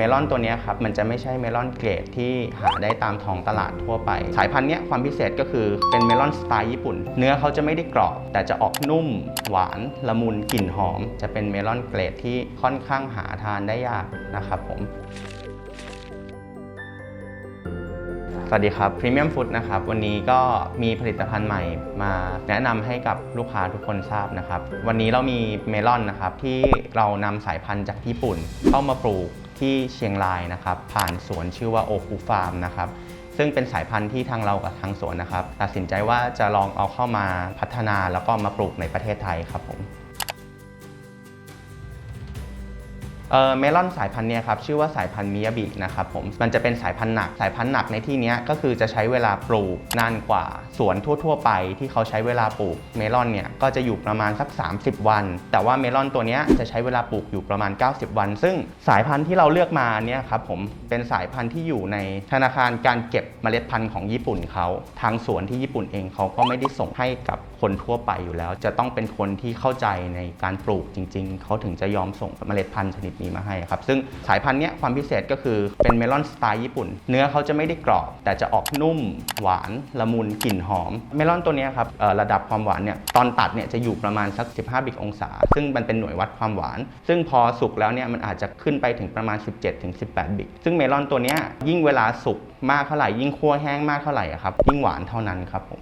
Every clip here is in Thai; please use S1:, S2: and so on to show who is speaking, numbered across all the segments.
S1: เมลอนตัวนี้ครับมันจะไม่ใช่เมลอนเกรดที่หาได้ตามท้องตลาดทั่วไป สายพันธุ์เนี้ยความพิเศษก็คือเป็นเมลอนสไตล์ญี่ปุ่น เนื้อเขาจะไม่ได้กรอบ แต่จะออกนุ่ม หวานละมุนกลิ่นหอม จะเป็นเมลอนเกรดที่ค่อนข้างหาทานได้ยากนะครับผมสวัสดีครับ Premium Food นะครับ วันนี้ก็มีผลิตภัณฑ์ใหม่มาแนะนำให้กับลูกค้าทุกคนทราบนะครับ วันนี้เรามีเมลอนนะครับที่เรานำสายพันธุ์จากญี่ปุ่นเข้ามาปลูก ที่เชียงรายนะครับ ผ่านสวนชื่อว่าโอคูฟาร์มนะครับซึ่งเป็นสายพันธุ์ที่ทางเรากับทางสวนนะครับ ตัดสินใจว่าจะลองเอาเข้ามาพัฒนาแล้วก็มาปลูกในประเทศไทยครับผม เมลอนสายพันธุ์เนี่ยครับชื่อว่าสายพันธุ์มิยาบินะครับผมมันจะเป็นสายพันธุ์หนักสายพันธุ์หนักในที่นี้ก็คือจะใช้เวลาปลูกนานกว่าสวนทั่ว ๆ ไป ที่เขาใช้เวลาปลูกเมลอนเนี่ยก็จะอยู่ประมาณสัก 30 วัน แต่ว่าเมลอนตัวนี้จะใช้เวลาปลูกอยู่ประมาณ 90 วัน ซึ่งสายพันธุ์ที่เราเลือกมาเนี่ยครับผมเป็นสายพันธุ์ที่อยู่ในธนาคารการเก็บเมล็ดพันธุ์ของญี่ปุ่นเขาทางสวนที่ญี่ปุ่นเองเขาก็ไม่ได้ส่งให้กับ คนทั่วไปอยู่แล้ว จะต้องเป็นคนที่เข้าใจในการปลูกจริง ๆ เขาถึงจะยอมส่งเมล็ดพันธุ์ชนิดนี้มาให้ครับ ซึ่งสายพันธุ์เนี้ยความพิเศษก็คือเป็นเมลอนสไตล์ญี่ปุ่น เนื้อเขาจะไม่ได้กรอบ แต่จะออกนุ่ม หวาน ละมุนกลิ่นหอม เมลอนตัวนี้ครับระดับความหวานเนี่ยตอนตัดเนี่ยจะอยู่ประมาณสัก 15 บิกองศา ซึ่งมันเป็นหน่วยวัดความหวาน ซึ่งพอสุกแล้วเนี่ยมันอาจจะขึ้นไปถึงประมาณ 17-18 บิก ซึ่งเมลอนตัวนี้ยิ่งเวลาสุกมากเท่าไหร่ยิ่งคั่วแห้งมากเท่าไหร่อะครับยิ่งหวานเท่านั้นครับผม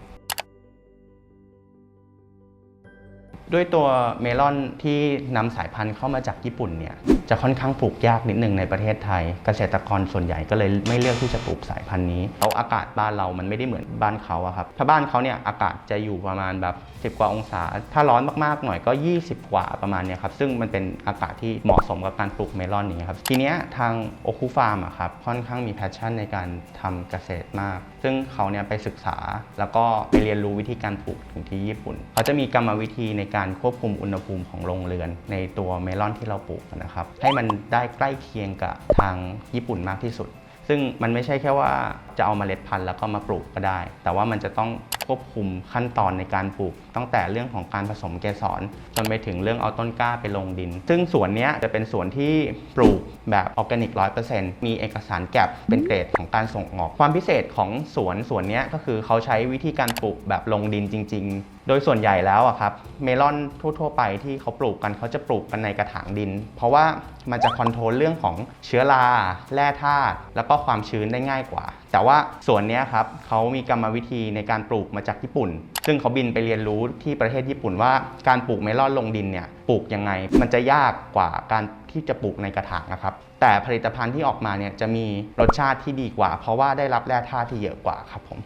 S1: ด้วยตัวเมลอนที่นำสายพันธุ์เข้ามาจากญี่ปุ่นเนี่ย จะค่อนข้างปลูกยากนิดนึงในประเทศไทย เกษตรกรส่วนใหญ่ก็เลยไม่เลือกที่จะปลูกสายพันธุ์นี้แล้วอากาศบ้านเรามันไม่ได้เหมือนบ้านเขาอะครับถ้าบ้านเขาเนี่ยอากาศจะอยู่ประมาณแบบ 10 กว่าองศา ถ้าร้อนมากๆหน่อยก็ 20 กว่าประมาณเนี้ยครับซึ่งมันเป็นอากาศที่เหมาะสมกับการปลูกเมลอนอย่างเงี้ยครับทีเนี้ยทางโอคูฟาร์มอะครับค่อนข้างมีแพชชั่นในการทำเกษตรมาก ซึ่งเขาเนี่ยไปศึกษาแล้วก็ไปเรียนรู้วิธีการปลูกถึงที่ญี่ปุ่น เขาจะมีกรรมวิธีในการควบคุมอุณหภูมิของโรงเรือน ในตัวเมลอนที่เราปลูกนะครับให้มันได้ใกล้เคียงกับทางญี่ปุ่นมากที่สุด ซึ่งมันไม่ใช่แค่ว่าจะเอาเมล็ดพันธุ์แล้วก็มาปลูกก็ได้ แต่ว่ามันจะต้องควบคุมขั้นตอนในการปลูก ตั้งแต่เรื่องของการผสมเกสรจนไปถึงเรื่องเอาต้นกล้าไปลงดิน ซึ่งสวนนี้จะเป็นสวนที่ปลูกแบบออร์แกนิกร้อยเปอร์เซ็นต์มีเอกสารแก็บเป็นเกรดของการส่งออก ความพิเศษของสวนสวนนี้ก็คือเขาใช้วิธีการปลูกแบบลงดินจริง ๆ โดยส่วนใหญ่แล้วอะครับเมลอนทั่วๆไปที่เขาปลูกกันเขาจะปลูกกันในกระถางดิน เพราะว่ามันจะคอนโทรลเรื่องของเชื้อราแร่ธาตุแล้วก็ความชื้นได้ง่ายกว่า แต่ว่าส่วนนี้ครับเขามีกรรมวิธีในการปลูกมาจากญี่ปุ่น ซึ่งเขาบินไปเรียนรู้ที่ประเทศญี่ปุ่นว่าการปลูกเมลอนลงดินเนี่ยปลูกยังไง มันจะยากกว่าการที่จะปลูกในกระถางนะครับแต่ผลิตภัณฑ์ที่ออกมาเนี่ยจะมีรสชาติที่ดีกว่า เพราะว่าได้รับแร่ธาตุที่เยอะกว่าครับผม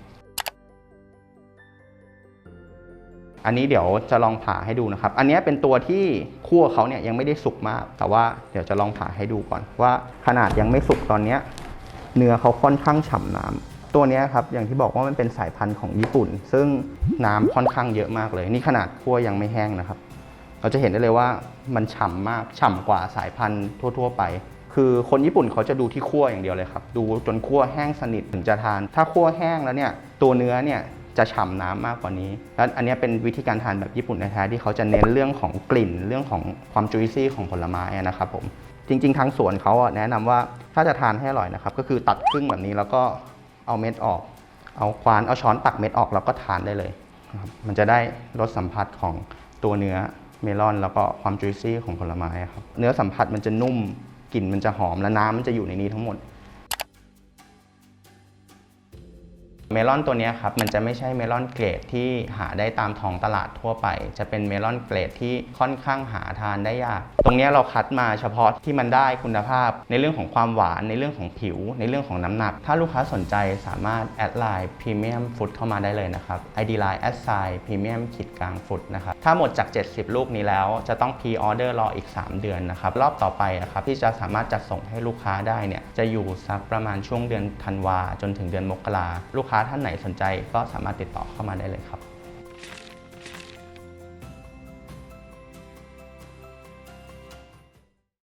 S1: อันนี้เดี๋ยวจะลองผ่าให้ดูนะครับ อันนี้เป็นตัวที่คั่วเขาเนี่ยยังไม่ได้สุกมาก แต่ว่าเดี๋ยวจะลองผ่าให้ดูก่อนว่าขนาดยังไม่สุกตอนนี้เนื้อเขาค่อนข้างฉ่ำน้ำตัวนี้ครับอย่างที่บอกว่ามันเป็นสายพันธุ์ของญี่ปุ่น ซึ่งน้ำค่อนข้างเยอะมากเลย นี่ขนาดคั่วยังไม่แห้งนะครับ เราจะเห็นได้เลยว่ามันฉ่ำมากฉ่ำกว่าสายพันธุ์ทั่ว ๆ ไปคือคนญี่ปุ่นเขาจะดูที่คั่วอย่างเดียวเลยครับ ดูจนคั่วแห้งสนิทถึงจะทาน ถ้าคั่วแห้งแล้วเนี่ยตัวเนื้อเนี่ย จะฉ่ำน้ำมากกว่านี้ แล้วอันนี้เป็นวิธีการทานแบบญี่ปุ่นแท้ๆที่เขาจะเน้นเรื่องของกลิ่นเรื่องของความจุยซี่ของผลไม้นะครับผมจริง ๆ ทางสวนเขาแนะนำว่าถ้าจะทานให้อร่อยนะครับ ก็คือตัดครึ่งแบบนี้แล้วก็เอาเม็ดออก เอาควานเอาช้อนตักเม็ดออกแล้วก็ทานได้เลย มันจะได้รสสัมผัสของตัวเนื้อเมลอน แล้วก็ความจุยซี่ของผลไม้ครับเนื้อสัมผัสมันจะนุ่มกลิ่นมันจะหอมและน้ำมันจะอยู่ในนี้ทั้งหมด เมลอนตัวนี้ครับมันจะไม่ใช่เมลอนเกรดที่หาได้ตามท้องตลาดทั่วไป จะเป็นเมลอนเกรดที่ค่อนข้างหาทานได้ยาก ตรงนี้เราคัดมาเฉพาะที่มันได้คุณภาพ ในเรื่องของความหวานในเรื่องของผิว ในเรื่องของน้ำหนัก ถ้าลูกค้าสนใจสามารถแอดไลน์พรีเมียมฟุตเข้ามาได้เลยนะครับ ID line แอดไซน์พรีเมียมขีดกลางฟุตนะครับถ้าหมดจาก 70 ลูกนี้แล้ว จะต้องพรีออเดอร์รออีก 3 เดือนนะครับรอบต่อไปนะครับที่จะสามารถจัดส่งให้ลูกค้าได้เนี่ยจะอยู่สักประมาณช่วงเดือนธันวาจนถึงเดือนมกราลูกค้าท่านไหนสนใจก็สามารถติดต่อเข้ามาได้เลยครับ